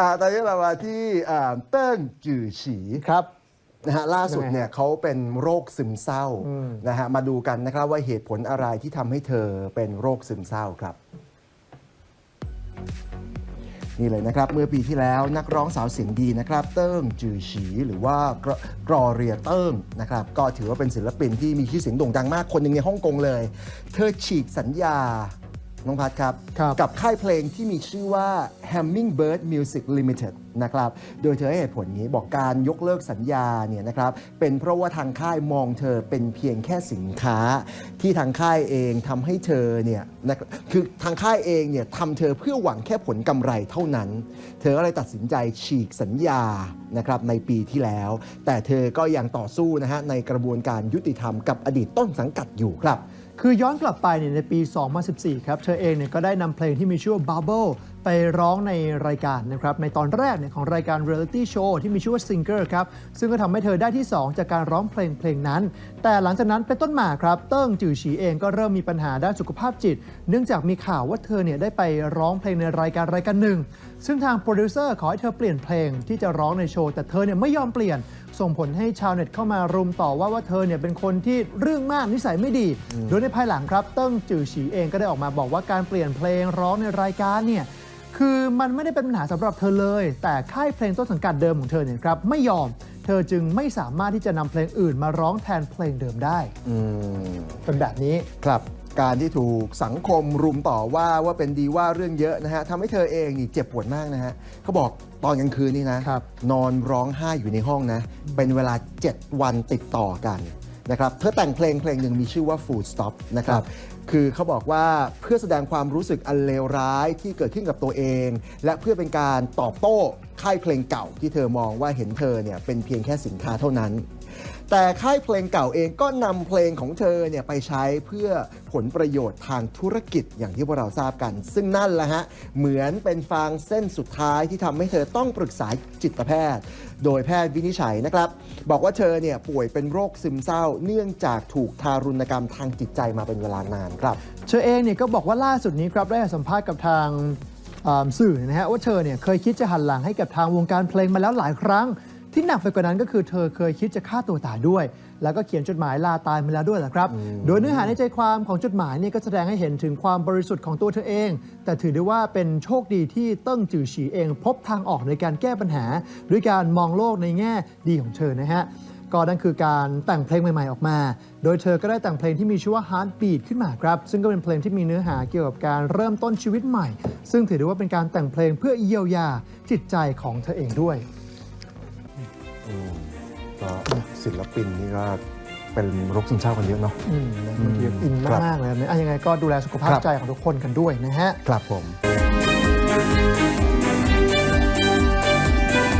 อ่าตอนนี้เรามาที่อ่าเติ้งจือฉีครับนะฮะล่าสุดเนี่ยเขาเป็นโรคซึมเศร้าอืมนะฮะมาดูกันนะครับว่าเหตุผลอะไรที่ทำให้เธอเป็นโรคซึมเศร้าครับ นี่เลยนะครับ เมื่อปีที่แล้วนักร้องสาวเสียงดีนะครับ เติ้งจือฉีหรือว่ากรกรอเรียเติ้งนะครับ ก็ถือว่าเป็นศิลปินที่มีชื่อเสียงโด่งดังมากคนหนึ่งในฮ่องกงเลย เธอฉีกสัญญา น้องพัดครับ ครับกับค่ายเพลงที่มีชื่อว่า Hummingbird Music Limited นะครับ โดยเธอให้เหตุผลนี้บอกการยกเลิกสัญญาเนี่ยนะครับ เป็นเพราะว่าทางค่ายมองเธอเป็นเพียงแค่สินค้า ที่ทางค่ายเองทำให้เธอเนี่ยนะครับคือทางค่ายเองเนี่ยทำเธอเพื่อหวังแค่ผลกำไรเท่านั้น เธอก็เลยตัดสินใจฉีกสัญญานะครับในปีที่แล้ว แต่เธอก็ยังต่อสู้นะฮะในกระบวนการยุติธรรมกับอดีตต้นสังกัดอยู่ครับ คือย้อนกลับไปเนี่ยในปี 2014 ครับ เธอเองเนี่ยก็ได้นำเพลงที่มีชื่อว่า Bubble ไปร้องในรายการนะครับ ในตอนแรกเนี่ยของรายการ Reality Show ที่มีชื่อว่า Singer ครับ ซึ่งก็ทำให้เธอได้ที่ 2 จากการร้องเพลงเพลงนั้น แต่หลังจากนั้นเป็นต้นมาครับ เติ้งจือฉีเองก็เริ่มมีปัญหาด้านสุขภาพจิต เนื่องจากมีข่าวว่าเธอเนี่ยได้ไปร้องเพลงในรายการรายการหนึ่ง ซึ่งทางโปรดิวเซอร์ขอให้เธอเปลี่ยนเพลงที่จะร้องในโชว์ แต่เธอเนี่ยไม่ยอมเปลี่ยน ส่งผลให้ชาวเน็ตเข้ามารุมต่อว่าว่าเธอเนี่ยเป็นคนที่เรื่องมากนิสัยไม่ดี โดยในภายหลังครับเติ้งจือฉีเองก็ได้ออกมาบอกว่าการเปลี่ยนเพลงร้องในรายการเนี่ย คือมันไม่ได้เป็นปัญหาสำหรับเธอเลย แต่ค่ายเพลงต้นสังกัดเดิมของเธอเนี่ยครับไม่ยอม เธอจึงไม่สามารถที่จะนำเพลงอื่นมาร้องแทนเพลงเดิมได้อืมเป็นแบบนี้ครับการที่ถูกสังคมรุมต่อว่าว่าเป็นดีว่าเรื่องเยอะนะฮะทำให้เธอเองนี่เจ็บปวดมากนะฮะเขาบอกตอนกลางคืนนี่นะครับนอนร้องไห้อยู่ในห้องนะ เป็นเวลา 7 วันติดต่อกัน นะครับเธอแต่งเพลงเพลงหนึ่งมีชื่อว่า Full Stop นะครับคือเขาบอกว่าเพื่อแสดงความรู้สึกอันเลวร้ายที่เกิดขึ้นกับตัวเอง และเพื่อเป็นการตอบโต้ ค่ายเพลงเก่าที่เธอมองว่าเห็นเธอเนี่ยเป็นเพียงแค่สินค้าเท่านั้น แต่ค่ายเพลงเก่าเองก็นำเพลงของเธอเนี่ยไปใช้เพื่อผลประโยชน์ทางธุรกิจอย่างที่พวกเราทราบกัน ซึ่งนั่นแหละฮะ เหมือนเป็นฟางเส้นสุดท้ายที่ทำให้เธอต้องปรึกษาจิตแพทย์ โดยแพทย์วินิจฉัยนะครับ บอกว่าเธอเนี่ยป่วยเป็นโรคซึมเศร้า เนื่องจากถูกทารุณกรรมทางจิตใจมาเป็นเวลานานครับ เธอเองเนี่ยก็บอกว่าล่าสุดนี้ครับได้สัมภาษณ์กับทาง สื่อนะฮะว่าเธอเนี่ยเคยคิดจะหันหลังให้กับทางวงการเพลงมาแล้วหลายครั้ง ที่หนักไปกว่านั้นก็คือเธอเคยคิดจะฆ่าตัวตายด้วย แล้วก็เขียนจดหมายลาตายมาแล้วด้วยแหละครับ โดยเนื้อหาในใจความของจดหมายเนี่ยก็แสดงให้เห็นถึงความบริสุทธิ์ของตัวเธอเอง แต่ถือได้ว่าเป็นโชคดีที่เติ้งจือฉีเอง พบทางออกในการแก้ปัญหา ด้วยการมองโลกในแง่ดีของเธอนะฮะ ก็นั่นคือการแต่งเพลงใหม่ ๆ ออกมา โดยเธอก็ได้แต่งเพลงที่มีชื่อว่า Heartbeat ขึ้นมาครับ ซึ่งก็เป็นเพลงที่มีเนื้อหาเกี่ยวกับการเริ่มต้นชีวิตใหม่ ซึ่งถือได้ว่าเป็นการแต่งเพลงเพื่อเยียวยาจิตใจของเธอเองด้วยก็ศิลปินนี่ก็เป็นโรคซึมเศร้ากันเยอะเนาะ อืมบางทีอินครับมากๆเลยนะอะยังไงก็ดูแลสุขภาพครับ ใจของทุกคนกันด้วยนะฮะ ครับผม